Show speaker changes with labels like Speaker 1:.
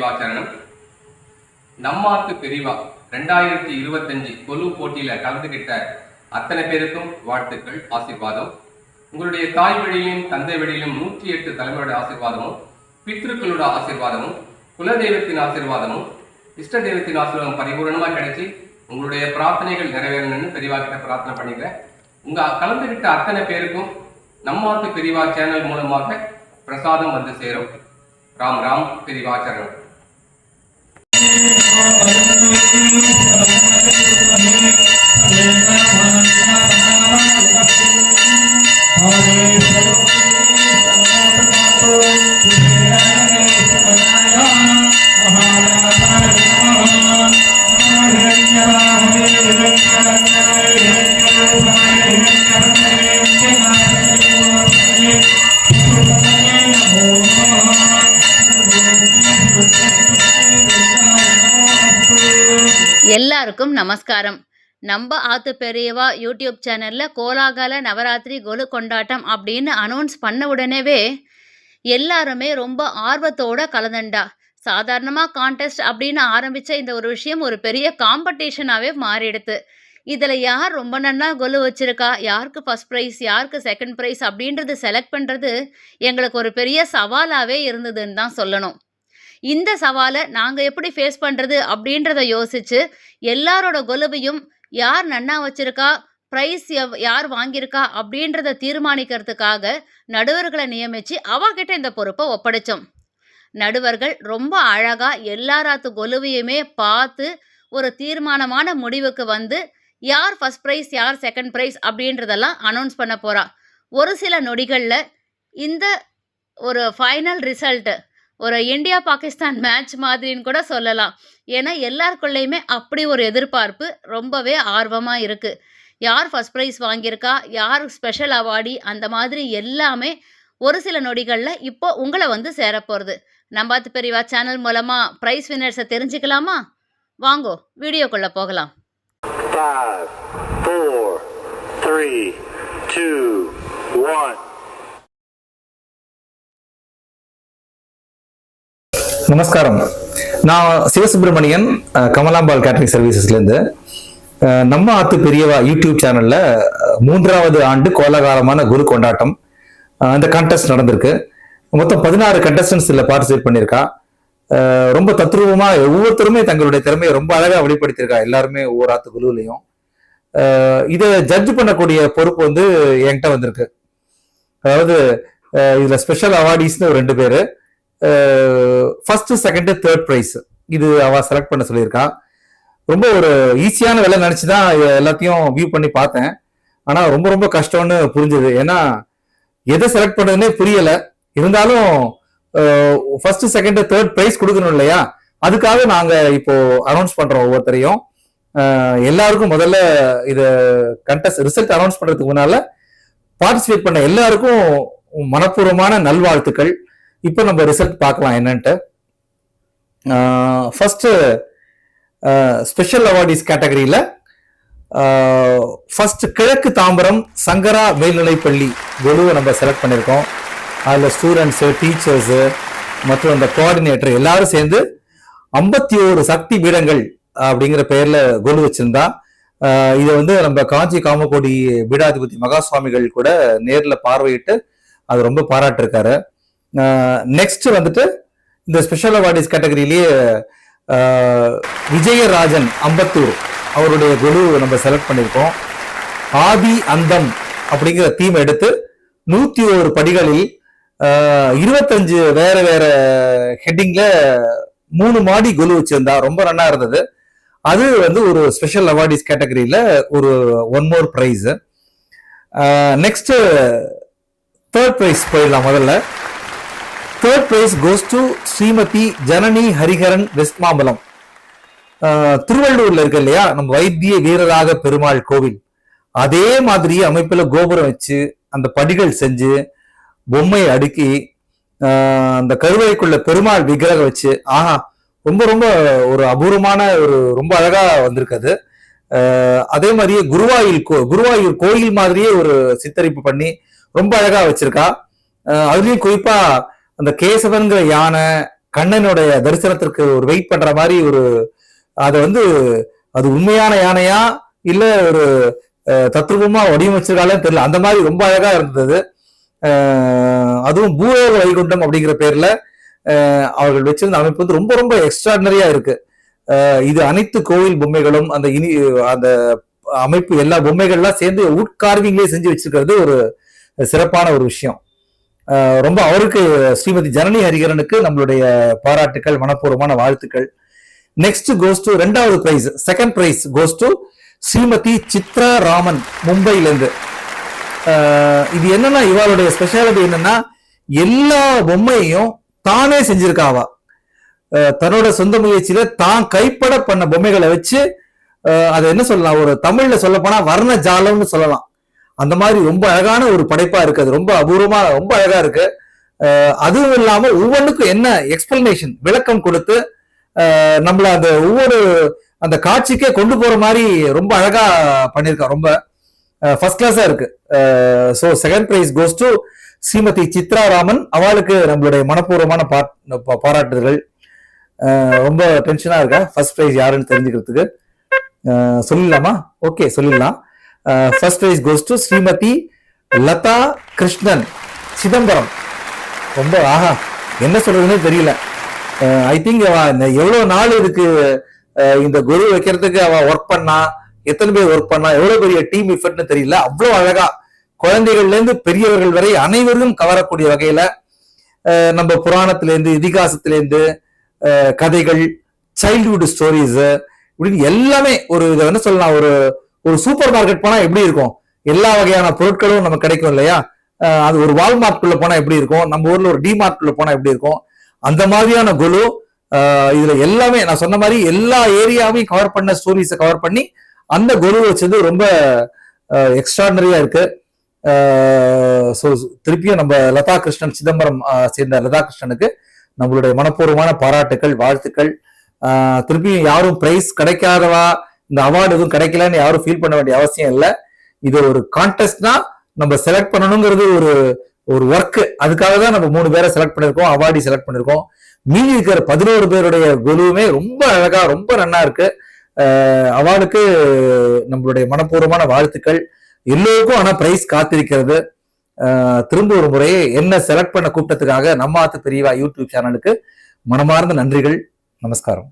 Speaker 1: பெரியவாச்சரணம் நம்மாத்து பெரியவா ரெண்டாயிரத்தி இருபத்தஞ்சு கொலு போட்டியில கலந்துகிட்ட அத்தனை பேருக்கும் வாழ்த்துக்கள் ஆசிர்வாதம். உங்களுடைய தாய் வழியிலும் தந்தை வழியிலும் நூற்றி எட்டு தலைமுறையோட ஆசீர்வாதமும் பித்ருக்களோட ஆசிர்வாதமும் குலதெய்வத்தின் ஆசிர்வாதமும் இஷ்ட தெய்வத்தின் ஆசீர்வாதம் பரிபூர்ணமாக கிடைச்சி உங்களுடைய பிரார்த்தனைகள் நிறைவேறணும்னு பெரியவா கிட்ட பிரார்த்தனை பண்ணிக்கிறேன். உங்க கலந்துகிட்ட அத்தனை பேருக்கும் நம்மாத்து பெரியவா சேனல் மூலமாக பிரசாதம் வந்து சேரும். Ram Ram பெரியவாச்சரணம் Thank you.
Speaker 2: எல்லாருக்கும் நமஸ்காரம். நம்ம ஆத்து பெரியவா யூடியூப் சேனலில் கோலாகல நவராத்திரி கொலு கொண்டாட்டம் அப்படின்னு அனௌன்ஸ் பண்ண உடனேவே எல்லாருமே ரொம்ப ஆர்வத்தோட கலந்துண்டா. சாதாரணமாக கான்டெஸ்ட் அப்படின்னு ஆரம்பித்த இந்த ஒரு விஷயம் ஒரு பெரிய காம்படிஷனாகவே மாறிடுது இதில் யார் ரொம்ப நன்னா கொலு வச்சுருக்கா? யாருக்கு ஃபர்ஸ்ட் ப்ரைஸ் யாருக்கு செகண்ட் ப்ரைஸ் அப்படின்றது செலக்ட் பண்ணுறது எங்களுக்கு ஒரு பெரிய சவாலாகவே இருந்ததுன்னு தான் சொல்லணும். இந்த சவாலை நாங்கள் எப்படி ஃபேஸ் பண்ணுறது அப்படின்றத யோசிச்சு எல்லாரோட கொலுவையும் யார் நன்னா வச்சிருக்கா ப்ரைஸ் எவ் யார் வாங்கியிருக்கா அப்படின்றத தீர்மானிக்கிறதுக்காக நடுவர்களை நியமித்து அவகிட்ட இந்த பொறுப்பை ஒப்படைச்சோம். நடுவர்கள் ரொம்ப அழகாக எல்லாராத்து கொலுவையுமே பார்த்து ஒரு தீர்மானமான முடிவுக்கு வந்து யார் ஃபஸ்ட் ப்ரைஸ் யார் செகண்ட் ப்ரைஸ் அப்படின்றதெல்லாம் அனௌன்ஸ் பண்ண போகிறா ஒரு சில நொடிகளில் இந்த ஒரு ஃபைனல் ரிசல்ட்டு ஒரு இந்தியா பாகிஸ்தான் மேட்ச் மாதிரின்னு கூட சொல்லலாம். ஏன்னா எல்லாருக்குள்ளேயுமே அப்படி ஒரு எதிர்பார்ப்பு ரொம்பவே ஆர்வமாக இருக்குது யார் ஃபஸ்ட் ப்ரைஸ் வாங்கியிருக்கா? யார் ஸ்பெஷல் அவார்டி அந்த மாதிரி எல்லாமே ஒரு சில நொடிகளில் இப்போ உங்களை வந்து சேரப்போகிறது நம்பாத்து பெரியவா சேனல் மூலமாக ப்ரைஸ் வின்னர்ஸை தெரிஞ்சுக்கலாமா? வாங்கோ வீடியோக்குள்ளே போகலாம்.
Speaker 3: Five, four, three,
Speaker 4: நமஸ்காரம். நான் சிவசுப்பிரமணியன் அஹ், கமலாம்பாள் கேட்டரிங் சர்வீசஸ்லேருந்து. நம்ம ஆத்து பெரியவா யூடியூப் சேனலில் மூன்றாவது ஆண்டு கோலாகாலமான குரு கொண்டாட்டம் அந்த கண்டெஸ்ட் நடந்திருக்கு. மொத்தம் பதினாறு கண்டஸ்டன்ஸ் இதில் பார்ட்டிசிபேட் பண்ணியிருக்கா. ரொம்ப தத்ரூபமாக ஒவ்வொருத்தருமே தங்களுடைய திறமையை ரொம்ப அழகாக வெளிப்படுத்தியிருக்கா. எல்லாருமே ஒவ்வொரு ஆத்து குழுவிலையும். இதை ஜட்ஜ் பண்ணக்கூடிய பொறுப்பு வந்து என்கிட்ட வந்திருக்கு. அதாவது இதில் ஸ்பெஷல் அவார்டிஸ்னு ஒரு ரெண்டு பேர். ஃபர்ஸ்ட் செகண்ட் தேர்ட் ப்ரைஸ் இது அவ செலக்ட் பண்ண சொல்லியிருக்கான் ரொம்ப ஒரு ஈஸியான வேலை நினச்சி தான் எல்லாத்தையும் வியூ பண்ணி பார்த்தேன். ஆனால் ரொம்ப ரொம்ப கஷ்டம்னு புரிஞ்சுது. ஏன்னா எதை செலக்ட் பண்ணுறதுனே புரியலை. இருந்தாலும் ஃபர்ஸ்ட் செகண்ட் தேர்ட் ப்ரைஸ் கொடுக்கணும் இல்லையா? அதுக்காக நாங்கள் இப்போ அனௌன்ஸ் பண்ணுறோம் ஒவ்வொருத்தரையும். எல்லாருக்கும் முதல்ல இதை கண்டஸ்ட் ரிசல்ட் அனௌன்ஸ் பண்ணுறதுக்கு முன்னால் பார்ட்டிசிபேட் பண்ண எல்லாருக்கும் மனப்பூர்வமான நல்வாழ்த்துக்கள். இப்போ நம்ம ரிசல்ட் பார்க்கலாம் என்னன்ட்டு. ஃபஸ்ட்டு ஸ்பெஷல் அவார்டிஸ் கேட்டகரியில் ஃபர்ஸ்ட் கிழக்கு தாம்பரம் சங்கரா மேல்நிலைப்பள்ளி குழுவை நம்ம செலக்ட் பண்ணியிருக்கோம். அதில் ஸ்டூடெண்ட்ஸு டீச்சர்ஸு மற்றும் அந்த கோஆர்டினேட்டர் எல்லாரும் சேர்ந்து ஐம்பத்தி ஓரு சக்தி பீடங்கள் அப்படிங்கிற பெயரில் கொலு வச்சுருந்தா இதை வந்து நம்ம காஞ்சி காமக்கோடி பீடாதிபதி மகா சுவாமிகள் கூட நேரில் பார்வையிட்டு அது ரொம்ப பாராட்டிருக்காரு. நெக்ஸ்ட் வந்துட்டு இந்த ஸ்பெஷல் அவார்டிஸ் கேட்டகரியிலேயே விஜயராஜன் அம்பத்தூர் அவருடைய குழு நம்ம செலக்ட் பண்ணியிருக்கோம். ஆதி அந்தம் அப்படிங்கிற தீம் எடுத்து நூத்தி ஒரு படிகளில் இருபத்தஞ்சு வேற வேற ஹெட்டிங்ல மூணு மாடி குழு வச்சிருந்தா ரொம்ப நல்லா இருந்தது. அது வந்து ஒரு ஸ்பெஷல் அவார்டிஸ் கேட்டகரியில ஒரு one more prize next third prize போயிடலாம் முதல்ல. Third prize goes to Srimathi Janani Hariharan West Mambalam திருவள்ளூர்ல இருக்கு இல்லையா? நம்ம வைத்திய வீரராக பெருமாள் கோவில். அதே மாதிரி அமைப்புல கோபுரம் வச்சு அந்த படிகள் செஞ்சு பொம்மையை அடுக்கி அந்த கருவறைக்குள்ள பெருமாள் விக்கிரகம் வச்சு ஆஹா ரொம்ப ரொம்ப ஒரு அபூர்வமான ஒரு ரொம்ப அழகா வந்திருக்கு அது அதே மாதிரியே குருவாயூர் கோ குருவாயூர் கோயில் மாதிரியே ஒரு சித்தரிப்பு பண்ணி ரொம்ப அழகா வச்சிருக்கா. அதுலயும் குறிப்பா அந்த கேசவன்கிற யானை கண்ணனுடைய தரிசனத்திற்கு ஒரு வெயிட் பண்ற மாதிரி ஒரு அதை வந்து அது உண்மையான யானையா? இல்ல ஒரு அஹ், தத்ரூபமா வடிவமைச்சிருக்காலும் தெரியல. அந்த மாதிரி ரொம்ப அழகா இருந்தது. அதுவும் பூலோக வைகுண்டம் அப்படிங்கிற பேர்ல அவர்கள் வச்சிருந்த அமைப்பு வந்து ரொம்ப ரொம்ப எக்ஸ்ட்ராடினரியா இருக்கு. இது அனைத்து கோவில் பொம்மைகளும் அந்த இனி அந்த அமைப்பு எல்லா பொம்மைகள்லாம் சேர்ந்து உட்கார்விங்லேயே செஞ்சு வச்சிருக்கிறது ஒரு சிறப்பான ஒரு விஷயம். ரொம்ப அவருக்கு ஸ்ரீமதி ஜனனி ஹரிகரனுக்கு நம்மளுடைய பாராட்டுக்கள் மனப்பூர்வமான வாழ்த்துக்கள். நெக்ஸ்ட் கோஸ் டு ரெண்டாவது prize second prize goes to Srimathi Chitra Raman மும்பையிலேருந்து. இது என்னன்னா இவாளுடைய ஸ்பெஷாலிட்டி என்னன்னா எல்லா பொம்மையையும் தானே செஞ்சிருக்காவா. தன்னோட சொந்த முயற்சியில தான் கைப்பட பண்ண பொம்மைகளை வச்சு அதை என்ன சொல்லலாம் ஒரு தமிழ்ல சொல்ல போனா வர்ண ஜாலம்னு சொல்லலாம். அந்த மாதிரி ரொம்ப அழகான ஒரு படைப்பா இருக்கு. அது ரொம்ப அபூர்வமா ரொம்ப அழகா இருக்கு. அதுவும் இல்லாம ஒவ்வொன்றுக்கும் என்ன எக்ஸ்பிளனேஷன் விளக்கம் கொடுத்து நம்மள அந்த ஒவ்வொரு அந்த காட்சிக்கே கொண்டு போற மாதிரி ரொம்ப அழகா பண்ணியிருக்கா ரொம்ப ஃபர்ஸ்ட் கிளாஸா இருக்கு. So second prize goes to Srimathi Chitra Raman. அவளுக்கு நம்மளுடைய மனப்பூர்வமான பா- பாராட்டுதல்கள். ரொம்ப டென்ஷனா இருக்கா? ஃபர்ஸ்ட் பிரைஸ் யாருன்னு தெரிஞ்சுக்கிறதுக்கு? சொல்லிடலாமா? ஓகே சொல்லிடலாம். First prize goes to Srimathi Latha Krishnan Chidambaram ரொம்ப ஆஹா என்ன சொல்றதுன்னு தெரியல. Uh, ஐ திங்க் அவ எவ்வளவு நாள் இதுக்கு uh, இந்த குரு வைக்கிறதுக்கு அவ ஒர்க் பண்ணா எத்தனை பேர் ஒர்க் பண்ணா எவ்வளவு பெரிய டீம் இஃபர்ட்னு தெரியல. அவ்வளவு அழகா குழந்தைகள்ல இருந்து பெரியவர்கள் வரை அனைவரும் கவரக்கூடிய வகையில uh, நம்ம புராணத்திலேருந்து இதிகாசத்திலேருந்து கதைகள் சைல்டுஹுட் ஸ்டோரிஸ் இப்படின்னு எல்லாமே ஒரு இதை என்ன சொல்லலாம் ஒரு ஒரு சூப்பர் மார்க்கெட் போனா எப்படி இருக்கும்? எல்லா வகையான பொருட்களும் நமக்கு கிடைக்கும் இல்லையா? அது ஒரு வால்மார்ட்குள்ள போனா எப்படி இருக்கும்? நம்ம ஊர்ல ஒரு டிமார்ட்குள்ள போனா எப்படி இருக்கும்? அந்த மாதிரியான குழு இதுல எல்லாமே நான் சொன்ன மாதிரி எல்லா ஏரியாவையும் கவர் பண்ண ஸ்டோரிஸை கவர் பண்ணி அந்த குரு வச்சது ரொம்ப எக்ஸ்ட்ராடனரியா இருக்கு. ஸோ திருப்பியும் நம்ம லதா கிருஷ்ணன் சிதம்பரம் சேர்ந்த லதா கிருஷ்ணனுக்கு நம்மளுடைய மனப்பூர்வமான பாராட்டுக்கள் வாழ்த்துக்கள். திருப்பியும் யாரும் பிரைஸ் கிடைக்காதவா? இந்த அவார்டு எதுவும் கிடைக்கலன்னு யாரும் ஃபீல் பண்ண வேண்டிய அவசியம் இல்லை. இது ஒரு கான்டெஸ்ட்னா நம்ம செலக்ட் பண்ணணுங்கிறது ஒரு ஒரு ஒர்க் அதுக்காக தான் நம்ம மூணு பேரை செலக்ட் பண்ணிருக்கோம் அவார்டி செலக்ட் பண்ணிருக்கோம். மீதி இருக்கிற பதினோரு பேருடைய குழுவுமே ரொம்ப அழகா ரொம்ப நன்னா இருக்கு. அவார்டுக்கு நம்மளுடைய மனப்பூர்வமான வாழ்த்துக்கள். எல்லோருக்கும் ஆனா பிரைஸ் காத்திருக்கிறது. திரும்ப ஒரு முறை என்ன செலக்ட் பண்ண கூப்பிட்டதுக்காக நம்ம ஆத்து பெரியவா யூடியூப் சேனலுக்கு மனமார்ந்த நன்றிகள். நமஸ்காரம்.